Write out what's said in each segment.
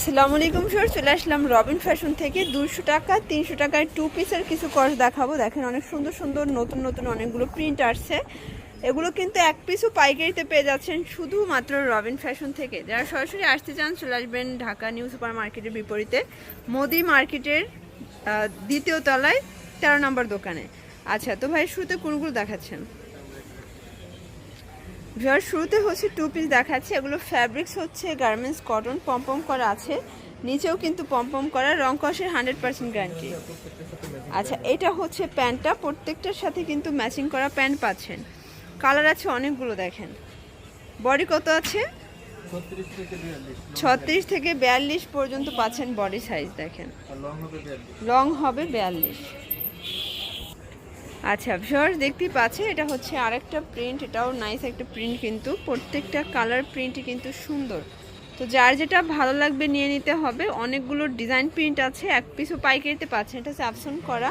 আসসালামু আলাইকুম স্যার চলে আসলাম রবিন ফ্যাশন থেকে। দুশো টাকা, তিনশো টাকায় টু পিসের কিছু কর্স দেখাবো। দেখেন অনেক সুন্দর সুন্দর নতুন নতুন অনেকগুলো প্রিন্ট আসছে। এগুলো কিন্তু এক পিসও পাইকারিতে পেয়ে যাচ্ছেন শুধুমাত্র রবিন ফ্যাশন থেকে। যারা সরাসরি আসতে চান, চলে আসবেন ঢাকা নিউ সুপার মার্কেটের বিপরীতে, মোদি মার্কেটের দ্বিতীয় তলায়, তেরো নম্বর দোকানে। আচ্ছা তো ভাই শুরুতে কোনগুলো দেখাচ্ছেন? ভিওর শুরুতে হচ্ছে টু পিস দেখাচ্ছে। এগুলো ফ্যাব্রিক্স হচ্ছে গার্মেন্টস কটন পম্পম করা আছে। নিচেও কিন্তু পম্পম করা, রং কষের হান্ড্রেড পার্সেন্ট গ্যারান্টি আচ্ছা এটা হচ্ছে প্যান্টটা। প্রত্যেকটার সাথে কিন্তু ম্যাচিং করা প্যান্ট পাচ্ছেন। কালার আছে অনেকগুলো, দেখেন। বডি কত আছে? ছত্রিশ থেকে বিয়াল্লিশ। পর্যন্ত পাচ্ছেন বডি সাইজ দেখেন। লং হবে বিয়াল্লিশ। আচ্ছা ভিউয়ার্স দেখতেই পাচ্ছে এটা হচ্ছে আরেকটা প্রিন্ট এটাও নাইস একটা প্রিন্ট কিন্তু। প্রত্যেকটা কালার প্রিন্টই কিন্তু সুন্দর। তো যার যেটা ভালো লাগবে নিয়ে নিতে হবে। অনেকগুলো ডিজাইন প্রিন্ট আছে, এক পিসও পাইকারিতে পাচ্ছেন, এটা আপসন করা।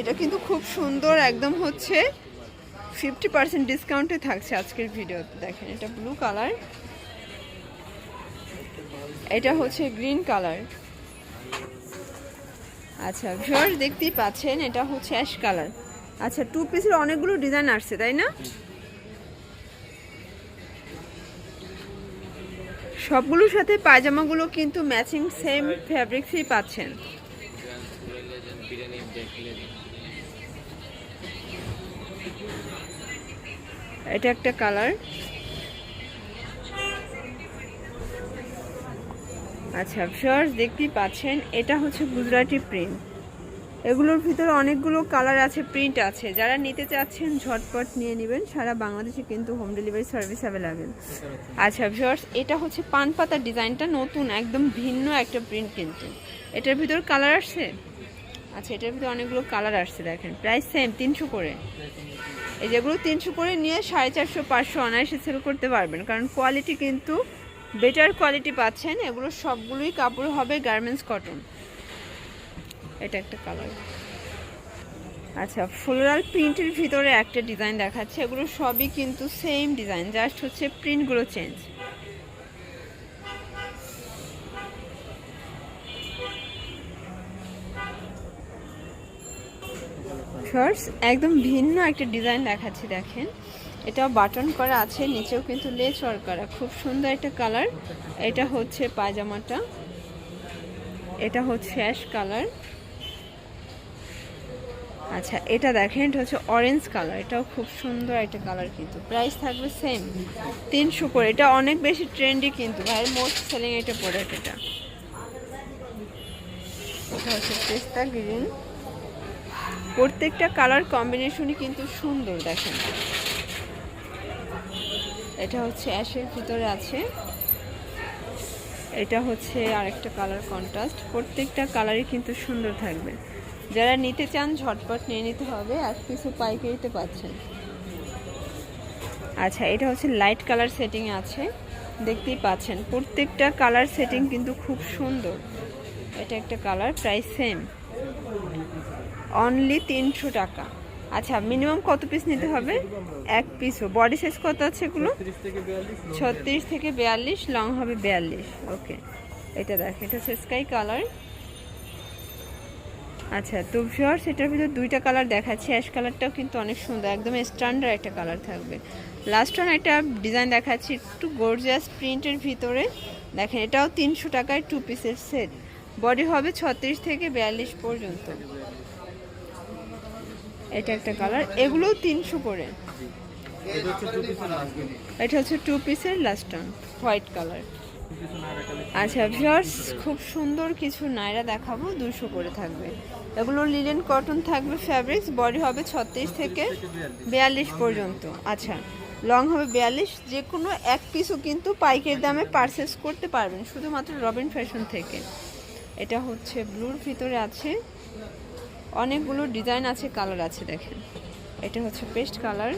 এটা কিন্তু খুব সুন্দর, একদম হচ্ছে ফিফটি পার্সেন্ট ডিসকাউন্টে থাকছে আজকের ভিডিওতে দেখেন, এটা ব্লু কালার এটা হচ্ছে গ্রিন কালার আচ্ছা ভিউয়ার্স দেখতেই পাচ্ছেন, এটা হচ্ছে অ্যাশ কালার আচ্ছা টু পিসের অনেকগুলো ডিজাইন আসছে, তাই না? সবগুলোর সাথে পায়জামাগুলো কিন্তু ম্যাচিং সেম ফ্যাব্রিক্সই পাচ্ছেন। এটা একটা কালার আচ্ছা ভিউয়ার্স দেখতেই পাচ্ছেন, এটা হচ্ছে গুজরাটি প্রিন্ট এগুলোর ভিতরে অনেকগুলো কালার আছে প্রিন্ট আছে। যারা নিতে চাচ্ছেন, ঝটপট নিয়ে নেবেন। সারা বাংলাদেশে কিন্তু হোম ডেলিভারি সার্ভিস অ্যাভেলেবেল আচ্ছা ভিউয়ার্স এটা হচ্ছে পান পাতার ডিজাইনটা নতুন, একদম ভিন্ন একটা প্রিন্ট কিন্তু। এটার ভিতর কালার আসছে? আচ্ছা এটার ভিতরে অনেকগুলো কালার আসছে, দেখেন। প্রাইস সেম তিনশো করে। এই যেগুলো তিনশো করে নিয়ে সাড়ে চারশো, পাঁচশো অনায়াসে সেল করতে পারবেন। কারণ কোয়ালিটি কিন্তু বেটার কোয়ালিটি পাচ্ছেন, এগুলো সবগুলোই কাপড় হবে গার্মেন্টস কটন এটা একটা কালার আচ্ছা ফ্লোরাল প্রিন্টের ভিতরে একটা ডিজাইন দেখাচ্ছে, এগুলো সবই কিন্তু সেম ডিজাইন জাস্ট হচ্ছে প্রিন্টগুলো চেঞ্জ শর্টস একদম ভিন্ন একটা ডিজাইন দেখাচ্ছি, দেখেন। এটাও বাটন করা আছে, নিচেও কিন্তু লেস ওয়ার্ক করা। খুব সুন্দর একটা কালার। এটা হচ্ছে পায়জামাটা। এটা হচ্ছে অ্যাশ কালার। আচ্ছা এটা দেখেন, এটা হচ্ছে অরেঞ্জ কালার। এটাও খুব সুন্দর একটা কালার কিন্তু। প্রাইস থাকবে সেম। তিনশো করে। এটা অনেক বেশি ট্রেন্ডি কিন্তু। ভাইয়ের মোস্ট সেলিং এটা প্রোডাক্ট এটা। এটা হচ্ছে পেস্তা গ্রিন। প্রত্যেকটা কালার কম্বিনেশনই কিন্তু সুন্দর, দেখেন। এটা হচ্ছে অ্যাশের ভিতরে আছে। এটা হচ্ছে আরেকটা কালার কন্ট্রাস্ট। প্রত্যেকটা কালারই কিন্তু সুন্দর থাকবে। যারা নিতে চান, ঝটপট নিয়ে নিতে হবে। এক পিসও পাইকারিতে পাচ্ছেন। আচ্ছা এটা হচ্ছে লাইট কালার সেটিং আছে। দেখতেই পাচ্ছেন, প্রত্যেকটা কালার সেটিং কিন্তু খুব সুন্দর। এটা একটা কালার, প্রাইস সেম। অনলি তিনশো টাকা। আচ্ছা মিনিমাম কত পিস নিতে হবে? এক পিসও বডি সাইজ কত আছে এগুলো? ছত্রিশ থেকে বিয়াল্লিশ লং হবে বিয়াল্লিশ। ওকে এটা দেখ, এটা হচ্ছে স্কাই কালার আচ্ছা তো ভিওর্স এটার ভিতর দুইটা কালার দেখাচ্ছি। অ্যাশ কালারটাও কিন্তু অনেক সুন্দর, একদম স্ট্যান্ডার্ড একটা কালার থাকবে। লাস্ট ওয়ান একটা ডিজাইন দেখাচ্ছি, একটু গর্জিয়াস প্রিন্টের ভিতরে। দেখেন, এটাও তিনশো টাকায় টু পিসের সেট বডি হবে ছত্রিশ থেকে বিয়াল্লিশ পর্যন্ত। এটা একটা কালার। এগুলোও তিনশো করে। এটা হচ্ছে টু পিসের লাস্ট হোয়াইট কালার। আচ্ছা ভিউয়ার্স খুব সুন্দর কিছু নাইরা দেখাবো, দুশো করে থাকবে। এগুলো লিলেন কটন থাকবে ফ্যাব্রিক্স বডি হবে ছত্রিশ থেকে। বিয়াল্লিশ পর্যন্ত। আচ্ছা লং হবে বিয়াল্লিশ যে কোনো এক পিসও কিন্তু পাইকের দামে পারচেস করতে পারবেন, শুধুমাত্র রবিন ফ্যাশন থেকে। এটা হচ্ছে ব্লুর ভিতরে আছে। অনেকগুলো ডিজাইন আছে, কালার আছে দেখেন। এটা হচ্ছে পেস্ট কালার,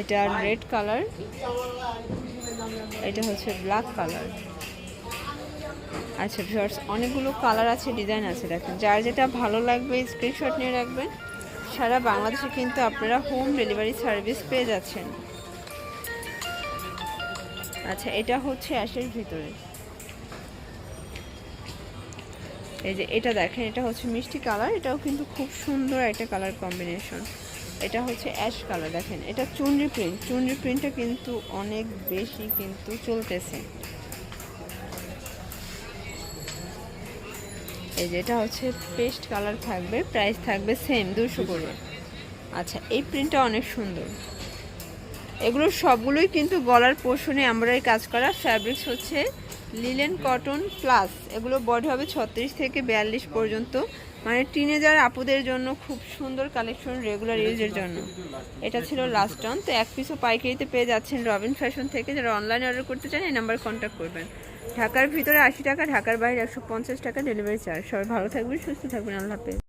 এটা রেড কালার, এটা হচ্ছে ব্ল্যাক কালার। আচ্ছা ভিউয়ার্স, অনেকগুলো কালার আছে, ডিজাইন আছে দেখেন। যার যেটা ভালো লাগবে স্ক্রিনশট নিয়ে রাখবেন। সারা বাংলাদেশে কিন্তু আপনারা হোম ডেলিভারি সার্ভিস পেয়ে যাচ্ছেন। আচ্ছা এটা হচ্ছে অ্যাশের ভিতরে। এই যে এটা দেখেন, এটা হচ্ছে মিষ্টি কালার, এটাও কিন্তু খুব সুন্দর একটা কালার কম্বিনেশন। এটা হচ্ছে অ্যাশ কালার, দেখেন, এটা চুনরি প্রিন্ট, চুনরি প্রিন্টটা কিন্তু অনেক বেশি কিন্তু চলতেছে। এই যে এটা হচ্ছে পেস্ট কালার থাকবে, প্রাইস থাকবে সেম, দুশো করে। আচ্ছা এই প্রিন্টটা অনেক সুন্দর। এগুলো সবগুলোই কিন্তু গলার পোষণে এমব্রয়ডারি কাজ করা। ফ্যাব্রিক্স হচ্ছে লিলেন কটন প্লাস এগুলো বডি হবে ছত্রিশ থেকে বিয়াল্লিশ পর্যন্ত। মানে টিনেজার আপুদের জন্য খুব সুন্দর কালেকশন রেগুলার ইউজের জন্য। এটা ছিল লাস্ট অন তো এক পিসও পাইকারিতে পেয়ে যাচ্ছেন রবিন ফ্যাশন থেকে। যারা অনলাইনে অর্ডার করতে চান এই নাম্বার কন্ট্যাক্ট করবেন। ঢাকার ভিতরে আশি টাকা ঢাকার বাইরে একশো পঞ্চাশ টাকা ডেলিভারি চার্জ সবাই ভালো থাকবেন সুস্থ থাকবেন। আল্লাহ হাফেজ।